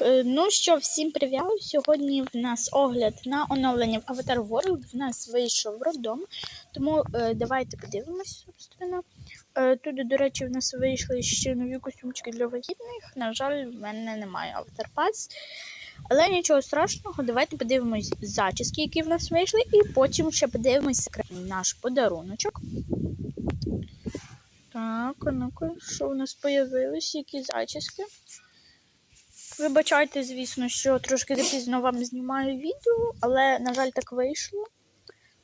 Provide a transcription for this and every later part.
Е, Ну що, всім привіт! Сьогодні в нас огляд на оновлення в Avatar World. В нас вийшов роддом, тому е, давайте подивимось, собственно. Е, тут, до речі, в нас вийшли ще нові костюмчики для вагітних. На жаль, в мене немає Avatar Pass. Але нічого страшного, давайте подивимось зачіски, які в нас вийшли, і потім ще подивимось наш подаруночок. Так, а ну-ка, що у нас появилось, які зачіски? Вибачайте, звісно, що трошки запізно вам знімаю відео, але, на жаль, так вийшло.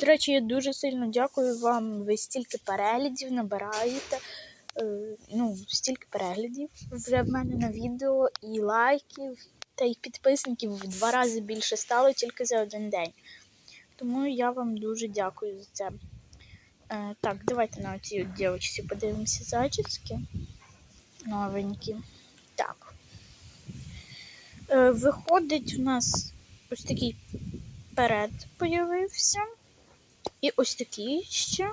До речі, я дуже сильно дякую вам. Ви стільки переглядів набираєте. Е, ну, стільки переглядів вже в мене на відео, і лайків, та й підписників в два рази більше стало тільки за один день. Тому я вам дуже дякую за це. Е, так, давайте на цій дівчинці подивимося зачіски. Новенькі. Так. Е, Виходить, у нас ось такий перед появився. І ось такий ще.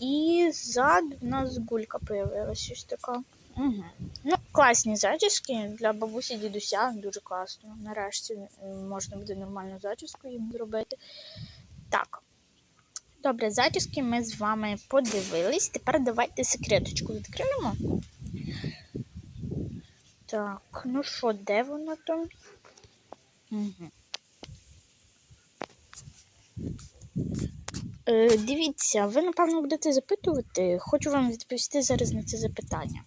І ззад у нас гулька появилась ось така. Угу. Ну, класні зачіски для бабусі дідуся, дуже класно. Нарешті можна буде нормальну зачіску їм зробити. Так. Добре, зачіски ми з вами подивились. Тепер давайте секреточку відкриємо. Так, ну що, де вона там? Угу. Е, дивіться, ви, напевно, будете запитувати. Хочу вам відповісти зараз на це запитання.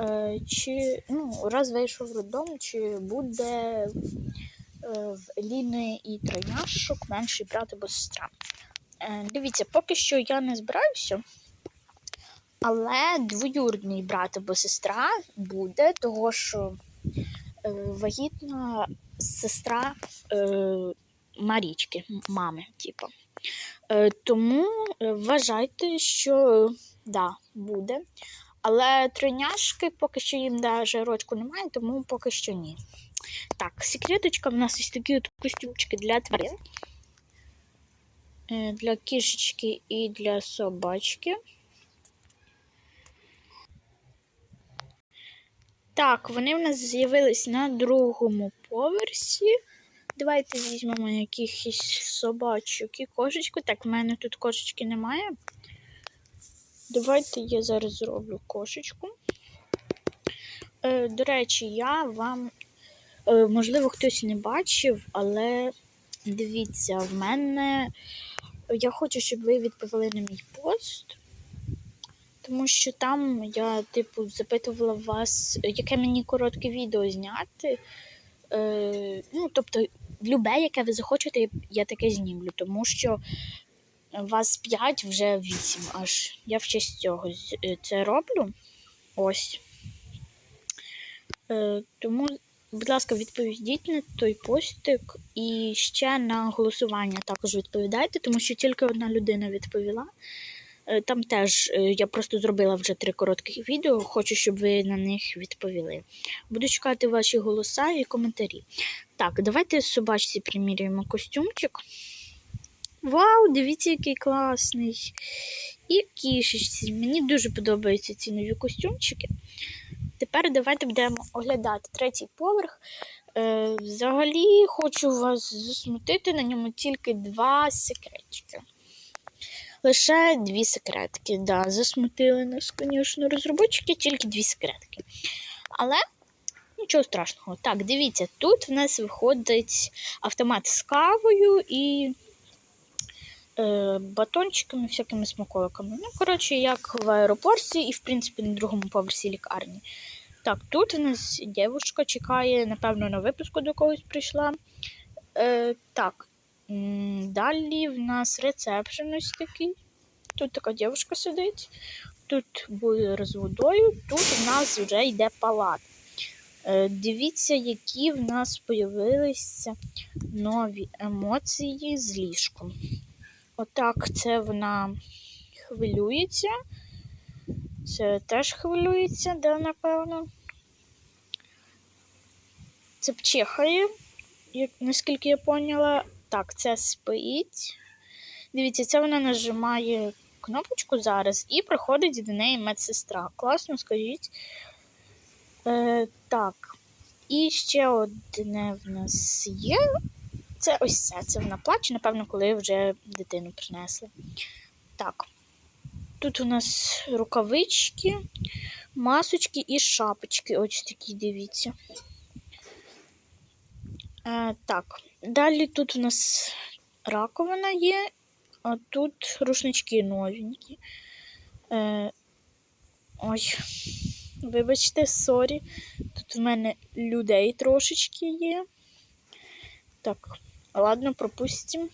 Е, чи ну, раз вийшов роддом, чи буде е, в Еліни і тройняшок менший брат або сестра? Е, дивіться, поки що я не збираюся. Але двоюрідний брат або сестра буде, того що е, вагітна сестра е, Марічки, мами, типу. Е, тому вважайте, що да, буде. Але тройняшки поки що їм даже рочку немає, тому поки що ні. Так, секреточка в нас ось такі от костюмчики для тварин. Для кішечки і для собачки. Так, вони в нас з'явились на другому поверсі. Давайте візьмемо якихось собачок і кошечку. Так, в мене тут кошечки немає. Давайте я зараз зроблю кошечку. Е, до речі, я вам, е, можливо, хтось не бачив, але дивіться, в мене. Я хочу, щоб ви відповіли на мій пост. Тому що там я, типу, запитувала вас, яке мені коротке відео зняти. Е, ну, тобто, любе, яке ви захочете, я таке знімлю, тому що вас 5, вже 8 аж. Я в честь цього е, це роблю. Ось. Е, тому, будь ласка, відповідіть на той постик і ще на голосування також відповідайте, тому що тільки одна людина відповіла. Е, Там теж е, я просто зробила вже три коротких відео. Хочу, щоб ви на них відповіли. Буду чекати ваші голоса і коментарі. Так, давайте собачці примірюємо костюмчик. Вау, дивіться, який класний. І кішечці. Мені дуже подобаються ці нові костюмчики. Тепер давайте будемо оглядати третій поверх. Е, взагалі, хочу вас засмутити на ньому тільки два секретики. Лише дві секретки. Да, засмутили нас, звісно, розробники, тільки дві секретки. Але нічого страшного. Так, дивіться, тут в нас виходить автомат з кавою і е, батончиками, всякими смаколиками. Ну, коротше, як в аеропорті і, в принципі, на другому поверсі лікарні. Так, тут у нас дівчинка чекає, напевно, на випуску до когось прийшла. Е, так, далі в нас рецепшн ось такий. Тут така дівчинка сидить, тут бойлер з водою, тут у нас вже йде палат. Е, дивіться, які в нас появилися нові емоції з ліжком. Отак це вона хвилюється. Це теж хвилюється, да, напевно. Це пчихає, наскільки я поняла. Так, це спить. Дивіться, це вона нажимає кнопочку зараз і приходить до неї медсестра. Класно, скажіть. Е, так. І ще одне в нас є. Це ось це. Це вона плаче, напевно, коли вже дитину принесли. Так. Тут у нас рукавички, масочки і шапочки. Ось такі, дивіться. Е, так, далі тут у нас раковина є, а тут рушнички новенькі. Е, ой, вибачте, сорі. Тут в мене людей трошечки є. Так, ладно, пропустимо.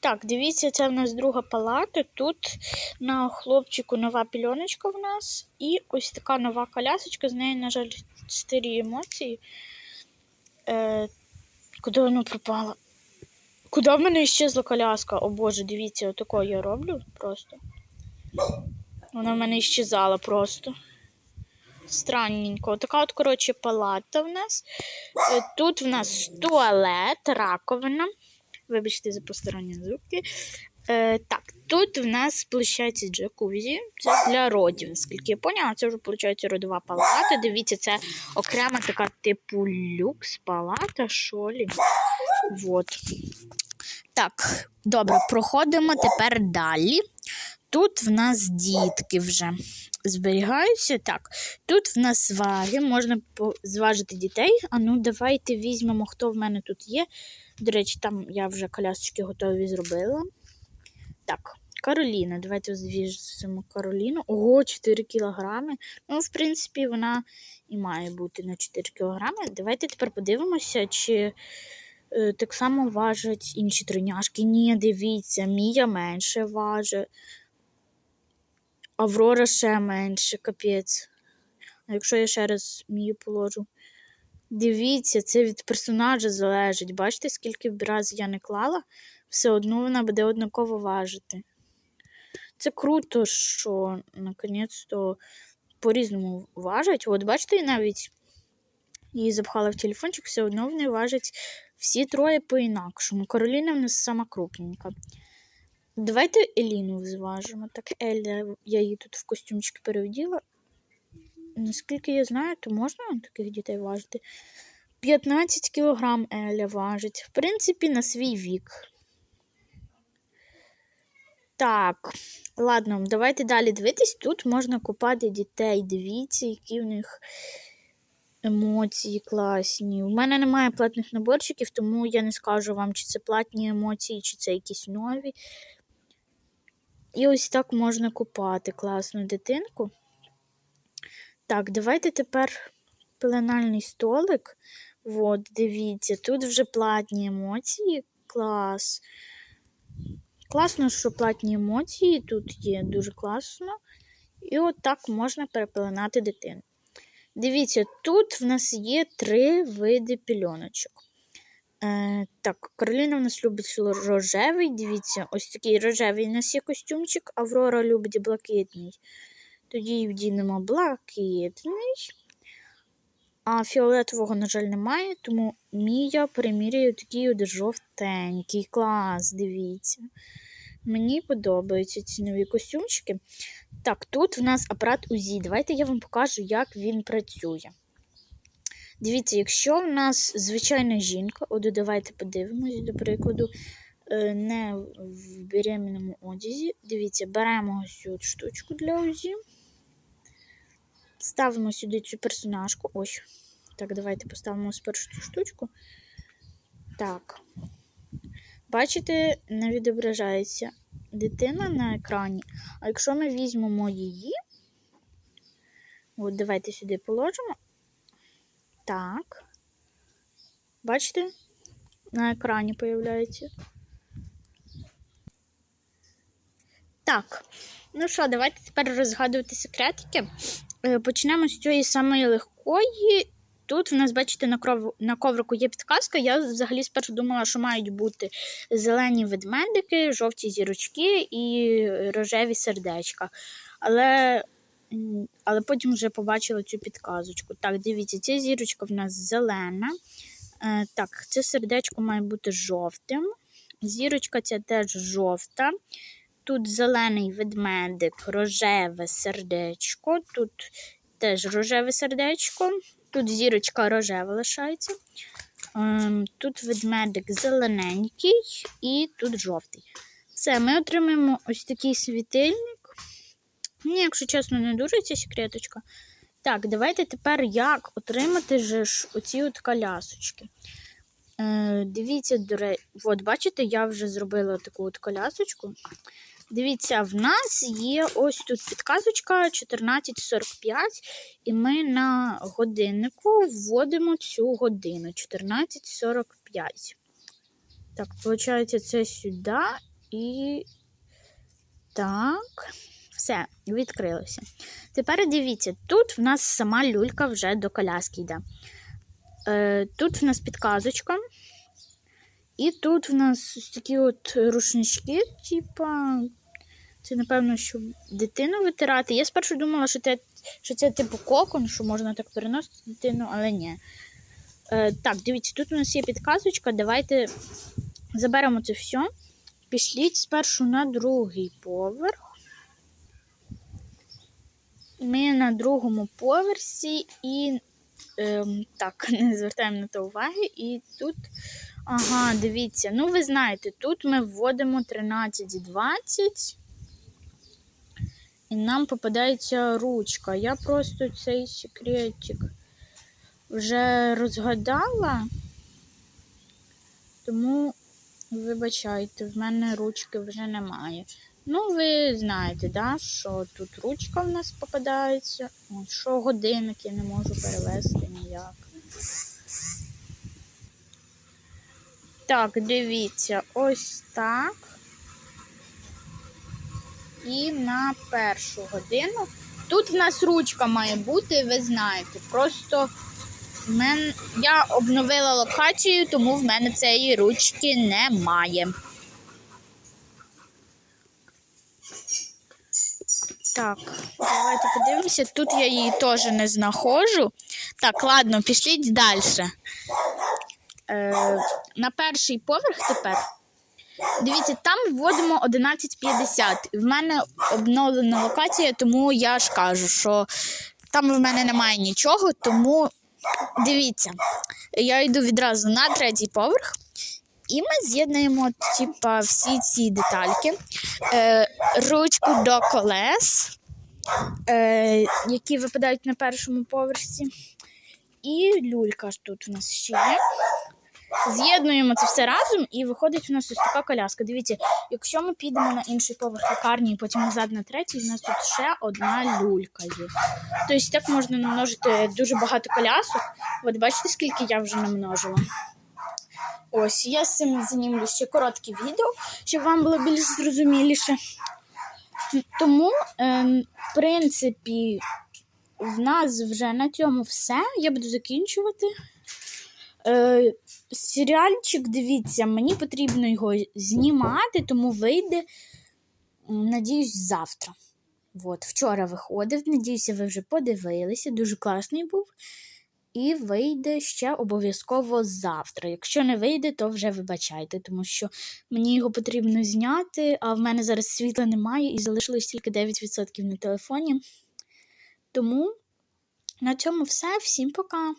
Так, дивіться, це в нас друга палата. Тут на хлопчику нова пільоночка в нас. І ось така нова колясочка. З неї, на жаль, старі емоції. Е, куди воно пропало? Куди в мене щезла коляска? О Боже, дивіться, отако я роблю просто. Вона в мене щезала просто. Странненько. Така от, коротше, палата в нас. Е, Тут в нас туалет, раковина. Вибачте за посторонні звуки. Е, так, тут в нас, виходить, джакузі. Це для родів, наскільки я поняла. Це вже, виходить, родова палата. Дивіться, це окрема така типу люкс палата, шолі. Вот. Так, добре, проходимо тепер далі. Тут в нас дітки вже зберігаються. Так, тут в нас ваги, можна зважити дітей. А ну, давайте візьмемо, хто в мене тут є. До речі, там я вже колясочки готові зробила. Так, Кароліна. Давайте звіжемо Кароліну. Ого, 4 кілограми. Ну, в принципі, вона і має бути на 4 кілограми. Давайте тепер подивимося, чи е, так само важать інші триняшки. Ні, дивіться, Мія менше важить. Аврора ще менше, капець. А якщо я ще раз Мію положу. Дивіться, це від персонажа залежить. Бачите, скільки б разів я не клала, все одно вона буде однаково важити. Це круто, що наконець-то по-різному важать. От бачите, навіть її запхала в телефончик, все одно вони важать всі троє по-інакшому. Кароліна в нас сама крупненька. Давайте Еліну зважимо. Так, Еля, я її тут в костюмчик переоділа. Наскільки я знаю, то можна таких дітей важити. 15 кілограм Еля важить. В принципі, на свій вік. Так, ладно, давайте далі дивитись. Тут можна купати дітей. Дивіться, які в них емоції класні. У мене немає платних наборчиків, тому я не скажу вам, чи це платні емоції, чи це якісь нові. І ось так можна купати класну дитинку. Так, давайте тепер пеленальний столик. От, дивіться, тут вже платні емоції. Клас. Класно, що платні емоції тут є дуже класно. І от так можна перепеленати дитину. Дивіться, тут в нас є три види пільоночок. Е, так, Кароліна в нас любить рожевий. Дивіться, ось такий рожевий у нас є костюмчик, Аврора любить блакитний. Тоді вдінемо блакитний. А фіолетового, на жаль, немає, тому Мія примірює такий от жовтенький клас, дивіться. Мені подобаються ці нові костюмчики. Так, тут в нас апарат УЗІ. Давайте я вам покажу, як він працює. Дивіться, якщо в нас звичайна жінка, от давайте подивимось, до прикладу, е, не в беременному одязі. Дивіться, беремо ось цю штучку для УЗІ. Ставимо сюди цю персонажку. Ось. Так, давайте поставимо спершу цю штучку. Так. Бачите, не відображається дитина на екрані. А якщо ми візьмемо її, от давайте сюди положимо. Так. Бачите? На екрані появляється. Так. Ну що, давайте тепер розгадувати секретики. Е, Почнемо з цієї самої легкої. Тут в нас, бачите, на, кров... на коврику є підказка. Я взагалі спершу думала, що мають бути зелені ведмедики, жовті зірочки і рожеві сердечка. Але, але потім вже побачила цю підказочку. Так, дивіться, ця зірочка в нас зелена. Е, так, це сердечко має бути жовтим. Зірочка ця теж жовта. Тут зелений ведмедик, рожеве сердечко. Тут теж рожеве сердечко. Тут зірочка рожева лишається. Ем, Тут ведмедик зелененький і тут жовтий. Все, ми отримаємо ось такий світильник. Мені, якщо чесно, не дуже ця секреточка. Так, давайте тепер як отримати ж оці от колясочки. Е, дивіться, до речі, от бачите, я вже зробила таку от колясочку. Дивіться, в нас є ось тут підказочка 14.45, і ми на годиннику вводимо цю годину 14.45. Так, виходить, це сюди і. Так, все, відкрилося. Тепер дивіться, тут в нас сама люлька вже до коляски йде. Е, тут в нас підказочка. І тут в нас ось такі от рушнички, типа. Це, напевно, щоб дитину витирати. Я спершу думала, що це, що це типу кокон, що можна так переносити дитину, але ні. Е, так, дивіться, тут у нас є підказочка. Давайте заберемо це все. Пішліть спершу на другий поверх. Ми на другому поверсі і ем, так, не звертаємо на то уваги. І тут, ага, дивіться, ну ви знаєте, тут ми вводимо 13.20. І нам попадається ручка. Я просто цей секретик вже розгадала, тому вибачайте, в мене ручки вже немає. Ну, ви знаєте, да, що тут ручка в нас попадається. От, що годинник я не можу перевести ніяк. Так, дивіться, ось так. І на першу годину. Тут в нас ручка має бути, ви знаєте. Просто мен... я обновила локацію, тому в мене цієї ручки немає. Так, давайте подивимося. Тут я її теж не знаходжу. Так, ладно, пішліть далі. Е, на перший поверх тепер. Дивіться, там вводимо 11.50. В мене обновлена локація, тому я ж кажу, що там в мене немає нічого, тому дивіться, я йду відразу на третій поверх. І ми з'єднуємо типа, всі ці детальки, е, ручку до колес, е, які випадають на першому поверсі. І люлька тут у нас ще є. З'єднуємо це все разом і виходить у нас ось така коляска. Дивіться, якщо ми підемо на інший поверх лікарні і потім назад на третій, у нас тут ще одна люлька є. Тобто так можна намножити дуже багато колясок. От бачите, скільки я вже намножила. Ось, я з цим знімлю ще коротке відео, щоб вам було більш зрозуміліше. Тому, ем, в принципі, в нас вже на цьому все. Я буду закінчувати. Серіальчик, дивіться, мені потрібно його знімати, тому вийде, надіюсь, завтра. От, вчора виходив, надіюся, ви вже подивилися. Дуже класний був. І вийде ще обов'язково завтра. Якщо не вийде, то вже вибачайте, тому що мені його потрібно зняти, а в мене зараз світла немає і залишилось тільки 9% на телефоні. Тому на цьому все. Всім пока!